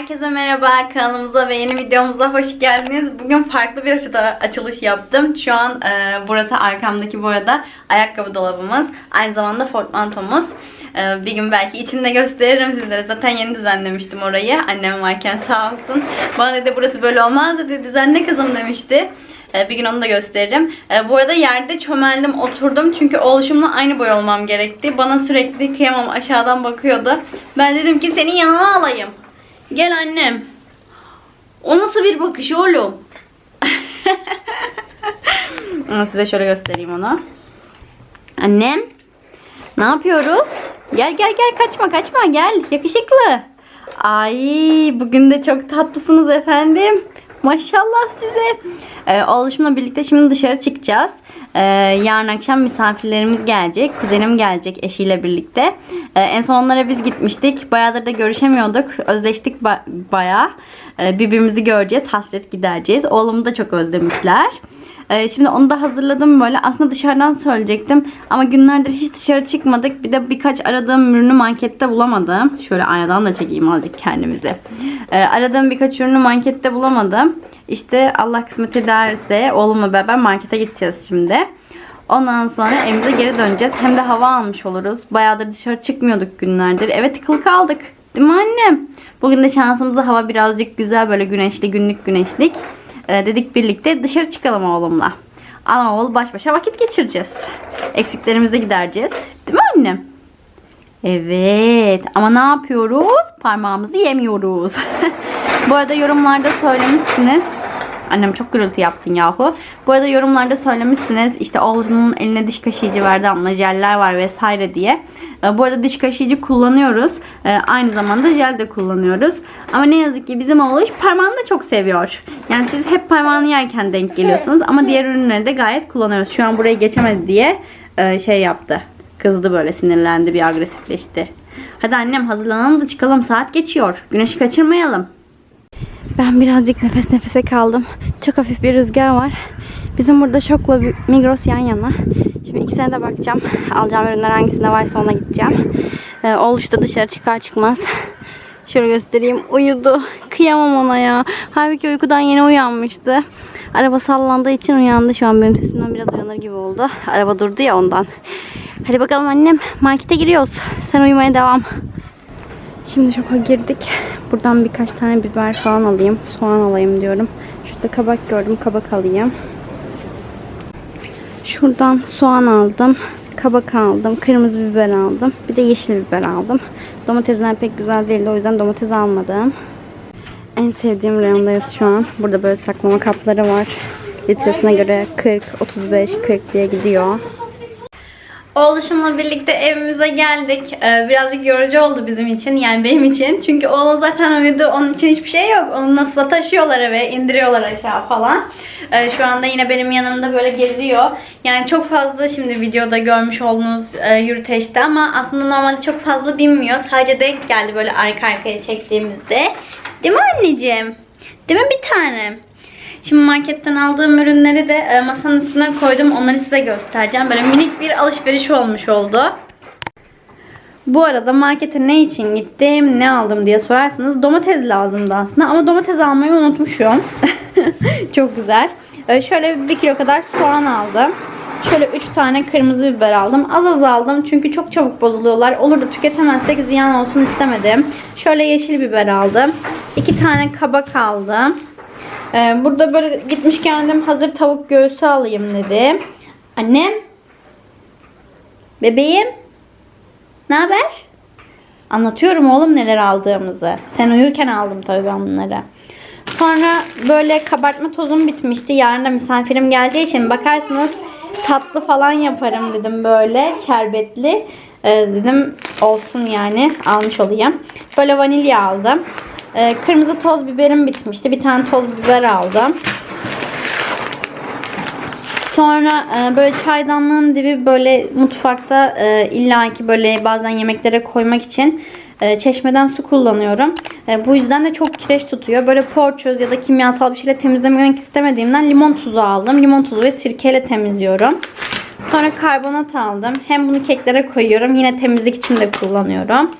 Herkese merhaba kanalımıza ve yeni videomuza hoş geldiniz. Bugün farklı bir açıda açılış yaptım. Şu an e, burası arkamdaki bu arada ayakkabı dolabımız. Aynı zamanda portmantomuz. E, bir gün belki içinde gösteririm sizlere. Zaten yeni düzenlemiştim orayı. Annem varken sağ olsun. Bana dedi burası böyle olmaz dedi. Düzenle kızım demişti. E, Bir gün onu da gösteririm. E, Bu arada yerde çömeldim, oturdum. Çünkü oluşumla aynı boy olmam gerekti. Bana sürekli kıyamam aşağıdan bakıyordu. Ben dedim ki seni yanıma alayım. Gel annem. O nasıl bir bakış oğlum? Size şöyle göstereyim onu. Annem. Ne yapıyoruz? Gel gel gel kaçma kaçma gel. Yakışıklı. Ay bugün de çok tatlısınız efendim. Maşallah size. Ee, oluşumla birlikte şimdi dışarı çıkacağız. Ee, yarın akşam misafirlerimiz gelecek. Kuzenim gelecek eşiyle birlikte. Ee, en son onlara biz gitmiştik. Bayağıdır da görüşemiyorduk. Özleştik ba- bayağı. Ee, birbirimizi göreceğiz. Hasret gidereceğiz. Oğlumu da çok özlemişler. Ee, şimdi onu da hazırladım böyle. Aslında dışarıdan söyleyecektim. Ama günlerdir hiç dışarı çıkmadık. Bir de birkaç aradığım ürünü markette bulamadım. Şöyle aynadan da çekeyim azıcık kendimizi. Ee, aradığım birkaç ürünü markette bulamadım. İşte Allah kısmet ederse oğlumla beraber markete gideceğiz şimdi. Ondan sonra evimize geri döneceğiz. Hem de hava almış oluruz. Bayağıdır dışarı çıkmıyorduk günlerdir. Evet tıkılı kaldık. Değil mi annem? Bugün de şansımıza hava birazcık güzel böyle güneşli günlük güneşlik. Ee, dedik birlikte dışarı çıkalım oğlumla. Ana oğul baş başa vakit geçireceğiz. Eksiklerimizi gidereceğiz. Değil mi annem? Evet. Ama ne yapıyoruz? Parmağımızı yemiyoruz. Bu arada yorumlarda söylemişsiniz. Annem çok gürültü yaptın yahu. Bu arada yorumlarda söylemişsiniz işte oğlunun eline diş kaşıyıcı verdi ama jeller var vesaire diye. Ee, Bu arada diş kaşıyıcı kullanıyoruz. Ee, Aynı zamanda jel de kullanıyoruz. Ama ne yazık ki bizim oğluş parmağını da çok seviyor. Yani siz hep parmağını yerken denk geliyorsunuz. Ama diğer ürünleri de gayet kullanıyoruz. Şu an buraya geçemedi diye e, şey yaptı. Kızdı böyle sinirlendi bir agresifleşti. Hadi annem hazırlanalım da çıkalım saat geçiyor. Güneşi kaçırmayalım. Ben birazcık nefes nefese kaldım. Çok hafif bir rüzgar var. Bizim burada Şok'la Migros yan yana. Şimdi ikisine de bakacağım. Alacağım ürünler hangisinde varsa ona gideceğim. Ee, Oğluş da dışarı çıkar çıkmaz. Şöyle göstereyim. Uyudu. Kıyamam ona ya. Halbuki uykudan yeni uyanmıştı. Araba sallandığı için uyandı. Şu an benim sesimden biraz uyanır gibi oldu. Araba durdu ya ondan. Hadi bakalım annem. Markete giriyoruz. Sen uyumaya devam. Şimdi şoka girdik. Buradan birkaç tane biber falan alayım. Soğan alayım diyorum. Şurada kabak gördüm. Kabak alayım. Şuradan soğan aldım. Kabak aldım. Kırmızı biber aldım. Bir de yeşil biber aldım. Domatesler pek güzel değildi. O yüzden domates almadım. En sevdiğim reyondayız şu an. Burada böyle saklama kapları var. Litresine göre 40, 35, 40 diye gidiyor. Oğluşumla birlikte evimize geldik. Ee, birazcık yorucu oldu bizim için yani benim için. Çünkü oğlum zaten uyudu. Onun için hiçbir şey yok. Onu nasılsa taşıyorlar eve, indiriyorlar aşağı falan. Ee, şu anda yine benim yanımda böyle geziyor. Yani çok fazla şimdi videoda görmüş olduğunuz e, ama aslında normalde çok fazla binmiyor. Sadece denk geldi böyle arka arkaya çektiğimizde. Değil mi anneciğim? Değil mi bir tanem? Şimdi marketten aldığım ürünleri de e, masanın üstüne koydum. Onları size göstereceğim. Böyle minik bir alışveriş olmuş oldu. Bu arada markete ne için gittim, ne aldım diye sorarsanız domates lazımdı aslında. Ama domates almayı unutmuşum. Çok güzel. E, şöyle bir kilo kadar soğan aldım. Şöyle 3 tane kırmızı biber aldım. Az az aldım çünkü çok çabuk bozuluyorlar. Olur da tüketemezsek ziyan olsun istemedim. Şöyle yeşil biber aldım. 2 tane kabak aldım. Ee, burada böyle gitmiş kendim hazır tavuk göğsü alayım dedim. Annem. Bebeğim. Ne haber? Anlatıyorum oğlum neler aldığımızı. Sen uyurken aldım tabii ben bunları. Sonra böyle kabartma tozum bitmişti. Yarın da misafirim geleceği için bakarsınız tatlı falan yaparım dedim böyle şerbetli. Ee, dedim olsun yani almış olayım. Böyle vanilya aldım. Ee, kırmızı toz biberim bitmişti. Bir tane toz biber aldım. Sonra e, böyle çaydanlığın dibi böyle mutfakta e, illaki böyle bazen yemeklere koymak için e, çeşmeden su kullanıyorum. E, bu yüzden de çok kireç tutuyor. Böyle porçöz ya da kimyasal bir şeyle temizlemek istemediğimden limon tuzu aldım. Limon tuzu ve sirkeyle temizliyorum. Sonra karbonat aldım. Hem bunu keklere koyuyorum. Yine temizlik için de kullanıyorum.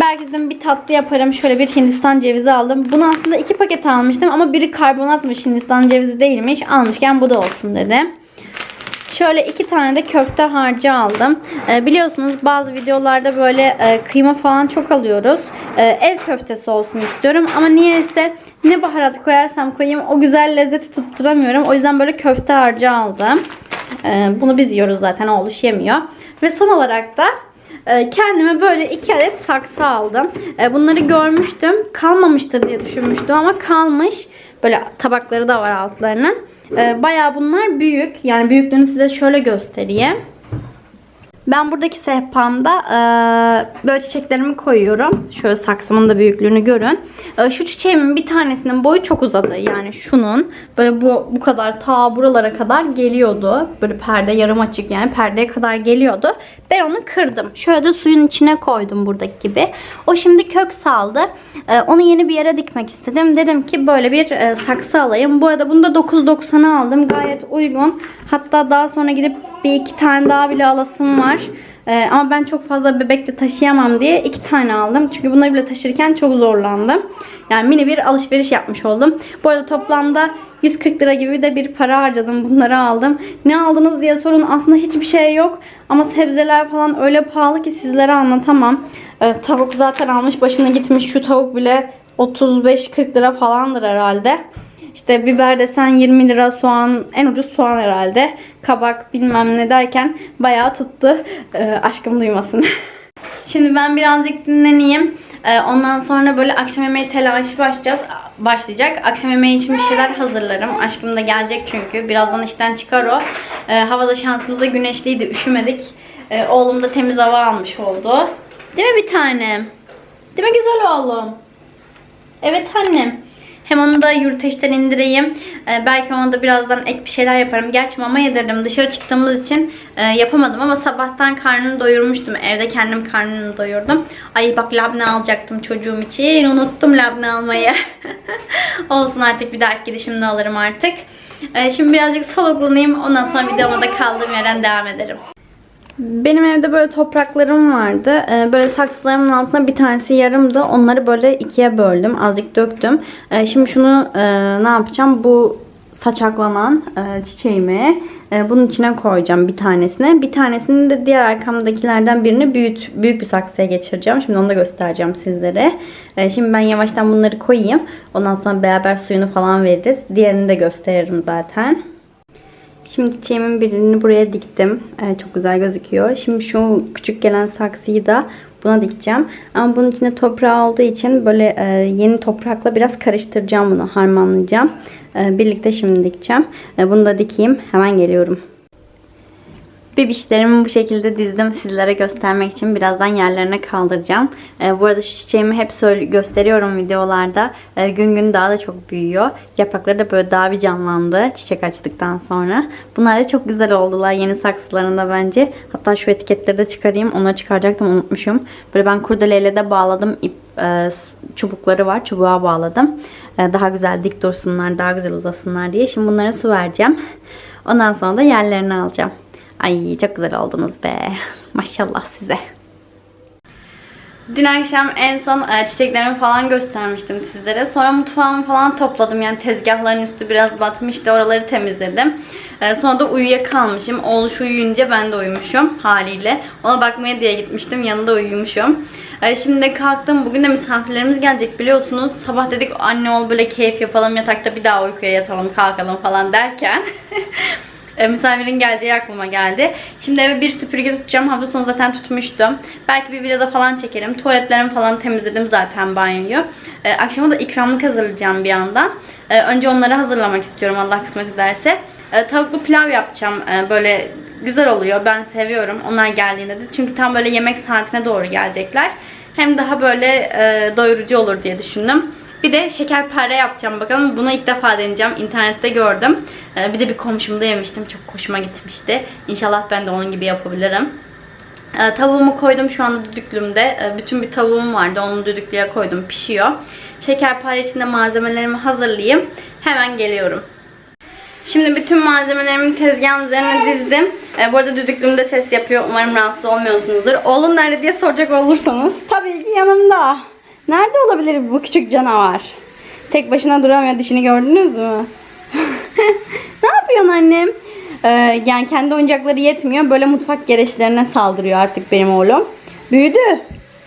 Belki dedim bir tatlı yaparım. Şöyle bir Hindistan cevizi aldım. Bunu aslında iki paket almıştım ama biri karbonatmış Hindistan cevizi değilmiş. Almışken bu da olsun dedim. Şöyle iki tane de köfte harcı aldım. Ee, biliyorsunuz bazı videolarda böyle e, kıyma falan çok alıyoruz. Ee, ev köftesi olsun istiyorum ama niyeyse ne baharat koyarsam koyayım o güzel lezzeti tutturamıyorum. O yüzden böyle köfte harcı aldım. Ee, bunu biz yiyoruz zaten oğluş yemiyor. Ve son olarak da kendime böyle iki adet saksı aldım. E, bunları görmüştüm. Kalmamıştır diye düşünmüştüm ama kalmış. Böyle tabakları da var altlarının. E, bayağı bunlar büyük. Yani büyüklüğünü size şöyle göstereyim. Ben buradaki sehpamda e, böyle çiçeklerimi koyuyorum. Şöyle saksımın da büyüklüğünü görün. E, şu çiçeğimin bir tanesinin boyu çok uzadı. Yani şunun böyle bu bu kadar ta buralara kadar geliyordu. Böyle perde yarım açık yani perdeye kadar geliyordu. Ben onu kırdım. Şöyle de suyun içine koydum buradaki gibi. O şimdi kök saldı. E, onu yeni bir yere dikmek istedim. Dedim ki böyle bir e, saksı alayım. Bu arada bunu da 9.90'a aldım. Gayet uygun. Hatta daha sonra gidip bir iki tane daha bile alasım var. Ee, ama ben çok fazla bebekle taşıyamam diye iki tane aldım. Çünkü bunları bile taşırken çok zorlandım. Yani mini bir alışveriş yapmış oldum. Bu arada toplamda 140 lira gibi de bir para harcadım. Bunları aldım. Ne aldınız diye sorun. Aslında hiçbir şey yok. Ama sebzeler falan öyle pahalı ki sizlere anlatamam. Ee, tavuk zaten almış başına gitmiş. Şu tavuk bile 35-40 lira falandır herhalde. İşte biber desen 20 lira soğan en ucuz soğan herhalde. Kabak bilmem ne derken bayağı tuttu. Ee, aşkım duymasın. Şimdi ben birazcık dinleneyim. Ee, ondan sonra böyle akşam yemeği telaşı başlayacağız. Başlayacak. Akşam yemeği için bir şeyler hazırlarım. Aşkım da gelecek çünkü. Birazdan işten çıkar o. Ee, havada şansımıza güneşliydi. Üşümedik. Oğlum da temiz hava almış oldu. Değil mi bir tanem? Değil mi güzel oğlum? Evet annem. Hem onu da yurteşten indireyim. Ee, belki ona da birazdan ek bir şeyler yaparım. Gerçi mama yedirdim. Dışarı çıktığımız için e, yapamadım ama sabahtan karnını doyurmuştum. Evde kendim karnını doyurdum. Ay bak labne alacaktım çocuğum için. Unuttum labne almayı. Olsun artık bir dahaki gidişimde alırım artık. Ee, şimdi birazcık soluklanayım. Ondan sonra videoma da kaldığım yerden devam ederim. Benim evde böyle topraklarım vardı. Ee, Böyle saksılarımın altında bir tanesi yarımdı. Onları böyle ikiye böldüm. Azıcık döktüm. Ee, Şimdi şunu e, ne yapacağım? Bu saçaklanan e, çiçeğimi e, bunun içine koyacağım bir tanesine. Bir tanesini de diğer arkamdakilerden birini büyüt, büyük bir saksıya geçireceğim. Şimdi onu da göstereceğim sizlere. Şimdi ben yavaştan bunları koyayım. Ondan sonra beraber suyunu falan veririz. Diğerini de gösteririm zaten. Şimdi çiçeğimin birini buraya diktim. Ee, çok güzel gözüküyor. Şimdi şu küçük gelen saksıyı da buna dikeceğim. Ama bunun içinde toprağı olduğu için böyle e, yeni toprakla biraz karıştıracağım bunu. Harmanlayacağım. Ee, birlikte şimdi dikeceğim. Ee, bunu da dikeyim. Hemen geliyorum. Bebişlerimi bu şekilde dizdim sizlere göstermek için. Birazdan yerlerine kaldıracağım. Ee, bu arada şu çiçeğimi hep gösteriyorum videolarda. Ee, gün gün daha da çok büyüyor. Yaprakları da böyle daha bir canlandı çiçek açtıktan sonra. Bunlar da çok güzel oldular yeni saksılarında bence. Hatta şu etiketleri de çıkarayım. Onları çıkaracaktım unutmuşum. Böyle ben kurdeleyle de bağladım. ip e, çubukları var. Çubuğa bağladım. E, daha güzel dik dursunlar, daha güzel uzasınlar diye. Şimdi bunlara su vereceğim. Ondan sonra da yerlerini alacağım. Ay çok güzel oldunuz be. Maşallah size. Dün akşam en son e, çiçeklerimi falan göstermiştim sizlere. Sonra mutfağımı falan topladım. Yani tezgahların üstü biraz batmıştı. Oraları temizledim. E, sonra da uyuyakalmışım. Oğluş uyuyunca ben de uyumuşum haliyle. Ona bakmaya diye gitmiştim. Yanında uyumuşum. E, şimdi de kalktım. Bugün de misafirlerimiz gelecek biliyorsunuz. Sabah dedik anne ol böyle keyif yapalım. Yatakta bir daha uykuya yatalım kalkalım falan derken. E, misafirin geleceği aklıma geldi. Şimdi eve bir süpürge tutacağım. Hafta sonu zaten tutmuştum. Belki bir videoda falan çekerim. Tuvaletlerimi falan temizledim zaten banyoyu. E, akşama da ikramlık hazırlayacağım bir yandan. E, önce onları hazırlamak istiyorum Allah kısmet ederse. Tavuklu pilav yapacağım. Böyle güzel oluyor. Ben seviyorum. Onlar geldiğinde de. Çünkü tam böyle yemek saatine doğru gelecekler. Hem daha böyle e, doyurucu olur diye düşündüm. Bir de şekerpare yapacağım bakalım. Bunu ilk defa deneyeceğim. İnternette gördüm. Ee, bir de bir komşumda yemiştim. Çok hoşuma gitmişti. İnşallah ben de onun gibi yapabilirim. Ee, tavuğumu koydum şu anda düdüklümde. Ee, bütün bir tavuğum vardı. Onu düdüklüye koydum. Pişiyor. Şekerpare için de malzemelerimi hazırlayayım. Hemen geliyorum. Şimdi bütün malzemelerimi tezgahın üzerine dizdim. Ee, bu arada düdüklümde ses yapıyor. Umarım rahatsız olmuyorsunuzdur. Oğlum nerede diye soracak olursanız. Tabii ki yanımda. Nerede olabilir bu küçük canavar? Tek başına duramıyor. Dişini gördünüz mü? ne yapıyorsun annem? Ee, yani kendi oyuncakları yetmiyor. Böyle mutfak gereçlerine saldırıyor artık benim oğlum. Büyüdü.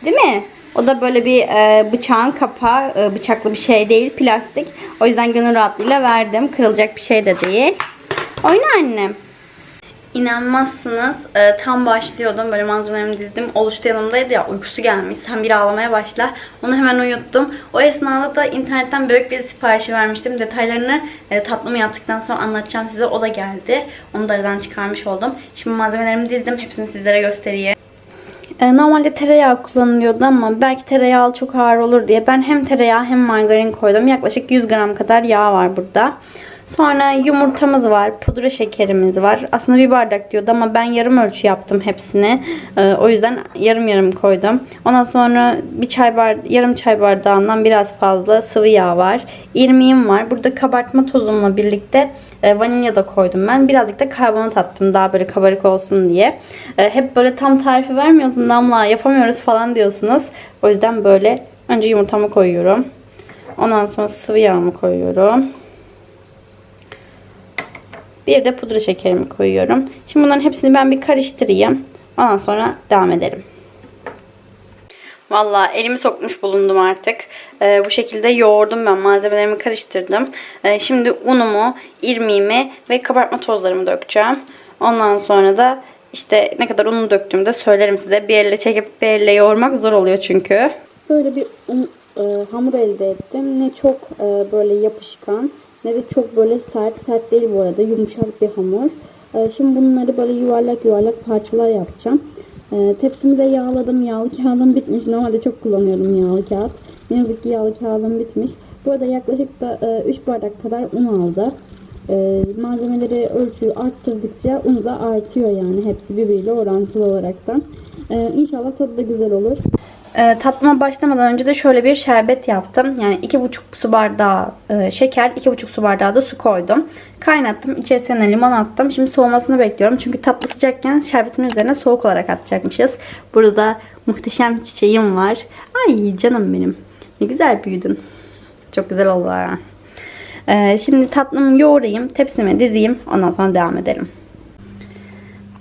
Değil mi? O da böyle bir e, bıçağın kapağı, e, bıçaklı bir şey değil, plastik. O yüzden gönül rahatlığıyla verdim. Kırılacak bir şey de değil. Oyna annem. İnanmazsınız. e, tam başlıyordum. Böyle malzemelerimi dizdim. Oluştu yanımdaydı ya. Uykusu gelmiş. Sen bir ağlamaya başla. Onu hemen uyuttum. O esnada da internetten bebek bezi siparişi vermiştim. Detaylarını e, tatlımı yaptıktan sonra anlatacağım size. O da geldi. Onu da aradan çıkarmış oldum. Şimdi malzemelerimi dizdim. Hepsini sizlere göstereyim. E, Normalde tereyağı kullanılıyordu ama belki tereyağı çok ağır olur diye ben hem tereyağı hem margarin koydum. Yaklaşık 100 gram kadar yağ var burada. Sonra yumurtamız var, pudra şekerimiz var. Aslında bir bardak diyordu ama ben yarım ölçü yaptım hepsini. E, o yüzden yarım yarım koydum. Ondan sonra bir çay bar yarım çay bardağından biraz fazla sıvı yağ var. İrmiğim var. Burada kabartma tozumla birlikte e, vanilya da koydum ben. Birazcık da karbonat attım daha böyle kabarık olsun diye. E, hep böyle tam tarifi vermiyorsun Damla yapamıyoruz falan diyorsunuz. O yüzden böyle önce yumurtamı koyuyorum. Ondan sonra sıvı yağımı koyuyorum. Bir de pudra şekerimi koyuyorum. Şimdi bunların hepsini ben bir karıştırayım. Ondan sonra devam edelim. Valla elimi sokmuş bulundum artık. Ee, bu şekilde yoğurdum ben. Malzemelerimi karıştırdım. Ee, şimdi unumu, irmiğimi ve kabartma tozlarımı dökeceğim. Ondan sonra da işte ne kadar unu döktüğümü de söylerim size. Bir elle çekip bir elle yoğurmak zor oluyor çünkü. Böyle bir un, e, hamur elde ettim. Ne çok e, böyle yapışkan de çok böyle sert. Sert değil bu arada. Yumuşak bir hamur. E, şimdi bunları böyle yuvarlak yuvarlak parçalar yapacağım. E, tepsimi de yağladım. Yağlı kağıdım bitmiş. Normalde çok kullanıyorum yağlı kağıt. Ne yazık ki yağlı kağıdım bitmiş. Bu arada yaklaşık da 3 bardak kadar un aldı. E, malzemeleri ölçüyü arttırdıkça un da artıyor yani. Hepsi birbiriyle orantılı olaraktan. E, inşallah tadı da güzel olur. E, tatlıma başlamadan önce de şöyle bir şerbet yaptım. Yani 2,5 su bardağı e, şeker, 2,5 su bardağı da su koydum. Kaynattım. İçerisine limon attım. Şimdi soğumasını bekliyorum. Çünkü tatlı sıcakken şerbetin üzerine soğuk olarak atacakmışız. Burada da muhteşem çiçeğim var. Ay canım benim. Ne güzel büyüdün. Çok güzel oldu ha. E, şimdi tatlımı yoğurayım. Tepsime dizeyim. Ondan sonra devam edelim.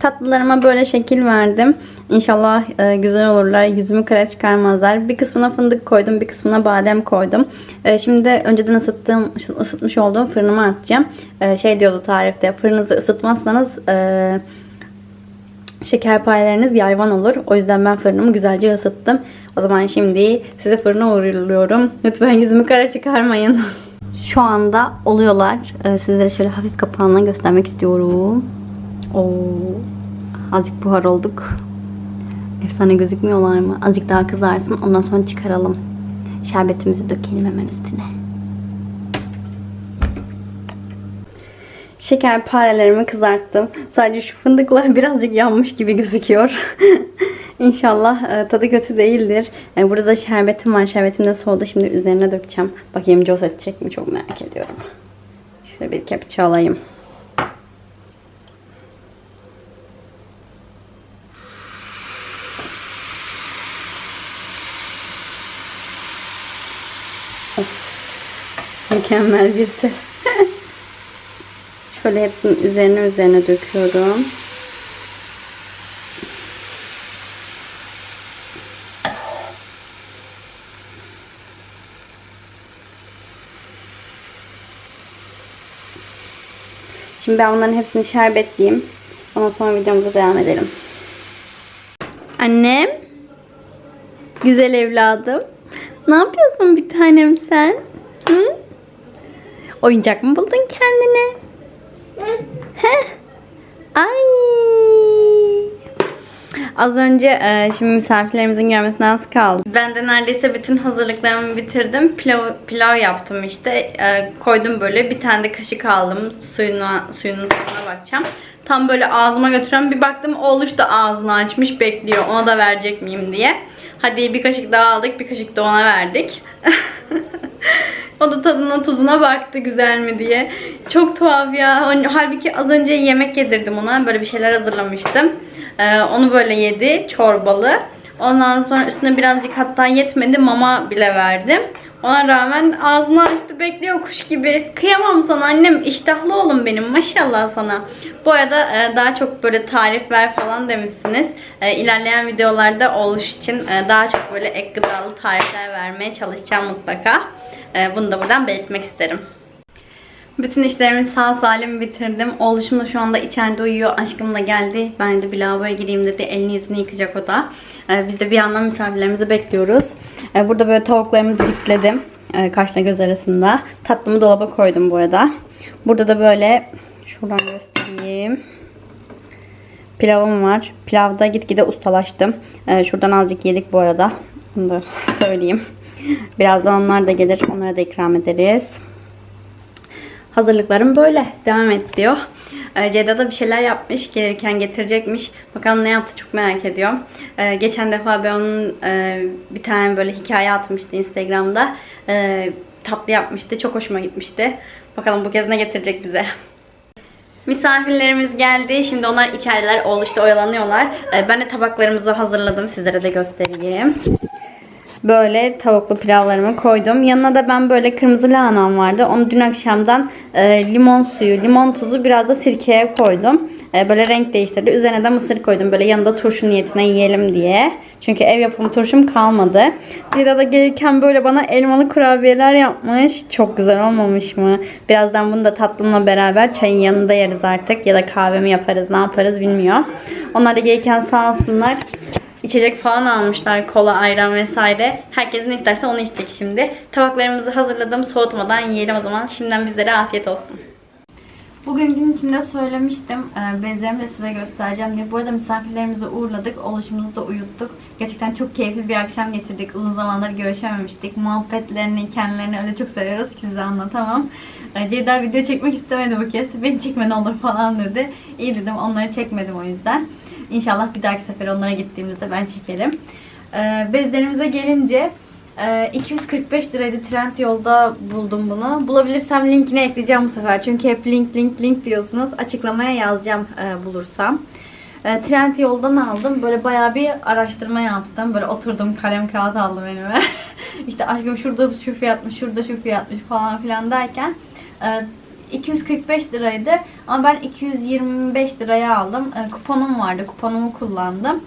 Tatlılarıma böyle şekil verdim. İnşallah e, güzel olurlar. Yüzümü kara çıkarmazlar. Bir kısmına fındık koydum. Bir kısmına badem koydum. E, şimdi önceden ısıttığım, ısıtmış olduğum fırınıma atacağım. E, şey diyordu tarifte. Fırınınızı ısıtmazsanız e, şekerpareleriniz yayvan olur. O yüzden ben fırınımı güzelce ısıttım. O zaman şimdi size fırına uğurluyorum. Lütfen yüzümü kara çıkarmayın. Şu anda oluyorlar. E, sizlere şöyle hafif kapağını göstermek istiyorum. Oo, azıcık buhar olduk. Efsane gözükmüyorlar mı? Azıcık daha kızarsın. Ondan sonra çıkaralım. Şerbetimizi dökelim hemen üstüne. Şekerparelerimi kızarttım. Sadece şu fındıklar birazcık yanmış gibi gözüküyor. İnşallah e, tadı kötü değildir. E, burada da şerbetim var. Şerbetim de soğudu. Şimdi üzerine dökeceğim. Bakayım coz edecek mi? Çok merak ediyorum. Şöyle bir kepçe alayım. Mükemmel bir ses. Şöyle hepsinin üzerine üzerine döküyorum. Şimdi ben bunların hepsini şerbetleyeyim. Ondan sonra videomuza devam edelim. Annem. Güzel evladım. Ne yapıyorsun bir tanem sen? Hı? Oyuncak mı buldun kendine? He? Ay. Az önce e, şimdi misafirlerimizin gelmesine az kaldı. Ben de neredeyse bütün hazırlıklarımı bitirdim. Pilav, pilav yaptım işte. E, koydum böyle. Bir tane de kaşık aldım. Suyuna, suyunun tadına bakacağım. Tam böyle ağzıma götüren bir baktım oğluş da ağzını açmış bekliyor. Ona da verecek miyim diye. Hadi bir kaşık daha aldık. Bir kaşık da ona verdik. o da tadına tuzuna baktı güzel mi diye. Çok tuhaf ya. Halbuki az önce yemek yedirdim ona. Böyle bir şeyler hazırlamıştım. Ee, onu böyle yedi. Çorbalı. Ondan sonra üstüne birazcık hatta yetmedi mama bile verdim. Ona rağmen ağzını açtı bekliyor kuş gibi. Kıyamam sana annem iştahlı oğlum benim maşallah sana. Bu arada e, daha çok böyle tarif ver falan demişsiniz. E, ilerleyen videolarda oluş için e, daha çok böyle ek gıdalı tarifler vermeye çalışacağım mutlaka. Bunu da buradan belirtmek isterim. Bütün işlerimi sağ salim bitirdim. Oğluşum da şu anda içeride uyuyor. Aşkım da geldi. Ben de bir lavaboya gireyim dedi. Elini yüzünü yıkacak o da. Ee, biz de bir yandan misafirlerimizi bekliyoruz. Ee, burada böyle tavuklarımı dikledim. Ee, kaşla göz arasında. Tatlımı dolaba koydum bu arada. Burada da böyle şuradan göstereyim. Pilavım var. Pilavda gitgide ustalaştım. Ee, şuradan azıcık yedik bu arada. Bunu da söyleyeyim. Birazdan onlar da gelir. Onlara da ikram ederiz. Hazırlıklarım böyle. Devam et diyor. Ee, Ceyda da bir şeyler yapmış. Gelirken getirecekmiş. Bakalım ne yaptı çok merak ediyorum. Ee, geçen defa ben onun e, bir tane böyle hikaye atmıştı Instagram'da. Ee, tatlı yapmıştı. Çok hoşuma gitmişti. Bakalım bu kez ne getirecek bize. Misafirlerimiz geldi. Şimdi onlar içerideler. Oğluşta oyalanıyorlar. Ben de tabaklarımızı hazırladım. Sizlere de göstereyim. Böyle tavuklu pilavlarımı koydum. Yanına da ben böyle kırmızı lahanam vardı. Onu dün akşamdan e, limon suyu, limon tuzu biraz da sirkeye koydum. E, böyle renk değiştirdi. Üzerine de mısır koydum. Böyle yanında turşu niyetine yiyelim diye. Çünkü ev yapımı turşum kalmadı. Ceyda da gelirken böyle bana elmalı kurabiyeler yapmış. Çok güzel olmamış mı? Birazdan bunu da tatlımla beraber çayın yanında yeriz artık. Ya da kahvemi yaparız ne yaparız bilmiyorum. Onlar da gelirken sağ olsunlar. İçecek falan almışlar. Kola, ayran vesaire. Herkes ne isterse onu içecek şimdi. Tabaklarımızı hazırladım. Soğutmadan yiyelim o zaman. Şimdiden bizlere afiyet olsun. Bugün gün içinde söylemiştim. Ee, Bezlerimi de size göstereceğim diye. Bu arada misafirlerimizi uğurladık. Oluşumuzu da uyuttuk. Gerçekten çok keyifli bir akşam geçirdik. Uzun zamandır görüşememiştik. Muhabbetlerini, kendilerini öyle çok seviyoruz ki size anlatamam. Ee, Ceyda video çekmek istemedi bu kez. Beni çekme ne olur falan dedi. İyi dedim onları çekmedim o yüzden. İnşallah bir dahaki sefer onlara gittiğimizde ben çekerim. Ee, bezlerimize gelince e, 245 liraydı trend yolda buldum bunu. Bulabilirsem linkine ekleyeceğim bu sefer. Çünkü hep link link link diyorsunuz. Açıklamaya yazacağım e, bulursam. E, trend yoldan aldım. Böyle bayağı bir araştırma yaptım. Böyle oturdum kalem kağıt aldım elime. işte aşkım şurada şu fiyatmış, şurada şu fiyatmış falan filan derken e, 245 liraydı ama ben 225 liraya aldım. E, kuponum vardı. Kuponumu kullandım.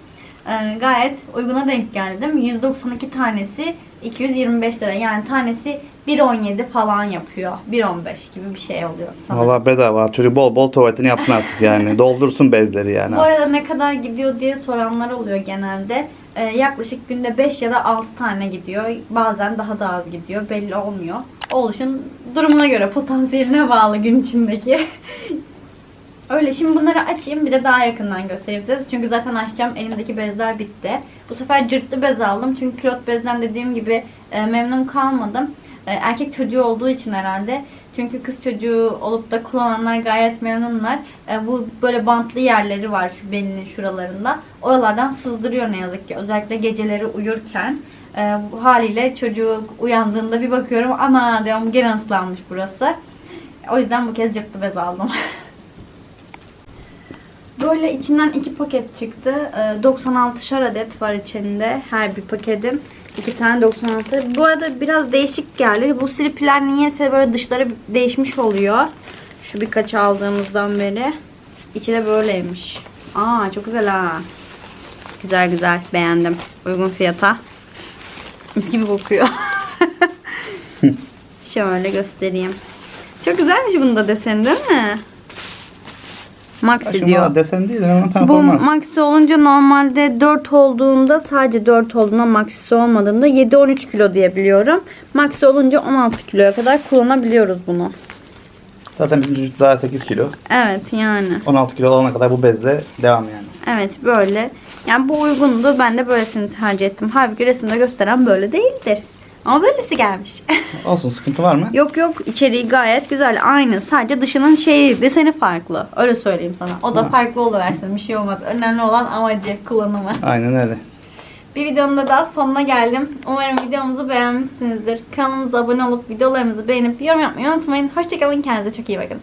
E, gayet uyguna denk geldim. 192 tanesi 225 lira. Yani tanesi 1.17 falan yapıyor. 1.15 gibi bir şey oluyor sanırım. Valla bedava. Çocuk bol bol tuvaletini yapsın artık yani. Doldursun bezleri yani. Bu arada ne kadar gidiyor diye soranlar oluyor genelde. Ee, yaklaşık günde 5 ya da 6 tane gidiyor. Bazen daha da az gidiyor. Belli olmuyor. Oluşun durumuna göre potansiyeline bağlı gün içindeki. Öyle şimdi bunları açayım bir de daha yakından göstereyim size. Çünkü zaten açacağım elimdeki bezler bitti. Bu sefer cırtlı bez aldım. Çünkü külot bezden dediğim gibi e, memnun kalmadım. E, erkek çocuğu olduğu için herhalde. Çünkü kız çocuğu olup da kullananlar gayet memnunlar. E, bu böyle bantlı yerleri var şu belinin şuralarında. Oralardan sızdırıyor ne yazık ki. Özellikle geceleri uyurken. E, haliyle çocuk uyandığında bir bakıyorum ana diyorum gene ıslanmış burası. O yüzden bu kez cırtlı bez aldım. Böyle içinden iki paket çıktı. Ee, 96'şar adet var içinde her bir paketin. İki tane 96. Bu arada biraz değişik geldi. Bu slipler niyeyse böyle dışları değişmiş oluyor. Şu birkaç aldığımızdan beri. İçi de böyleymiş. Aa çok güzel ha. Güzel güzel beğendim. Uygun fiyata. Mis gibi kokuyor. Şöyle göstereyim. Çok güzelmiş bunun da deseni değil mi? Maxi diyor. desen değil ama Bu performans. maxi olunca normalde 4 olduğunda sadece 4 olduğunda maxisi olmadığında 7-13 kilo diye biliyorum. Maxi olunca 16 kiloya kadar kullanabiliyoruz bunu. Zaten bizim daha 8 kilo. Evet yani. 16 kilo olana kadar bu bezle devam yani. Evet böyle. Yani bu uygundu. Ben de böylesini tercih ettim. Halbuki resimde gösteren böyle değildir. Ama böylesi gelmiş. Olsun sıkıntı var mı? yok yok içeriği gayet güzel. Aynı. Sadece dışının şeyi deseni farklı. Öyle söyleyeyim sana. O da Ha. farklı oluversin. Bir şey olmaz. Önemli olan amacı, kullanımı. Aynen öyle. Bir videonun da daha sonuna geldim. Umarım videomuzu beğenmişsinizdir. Kanalımıza abone olup videolarımızı beğenip yorum yapmayı unutmayın. Hoşçakalın. Kendinize çok iyi bakın.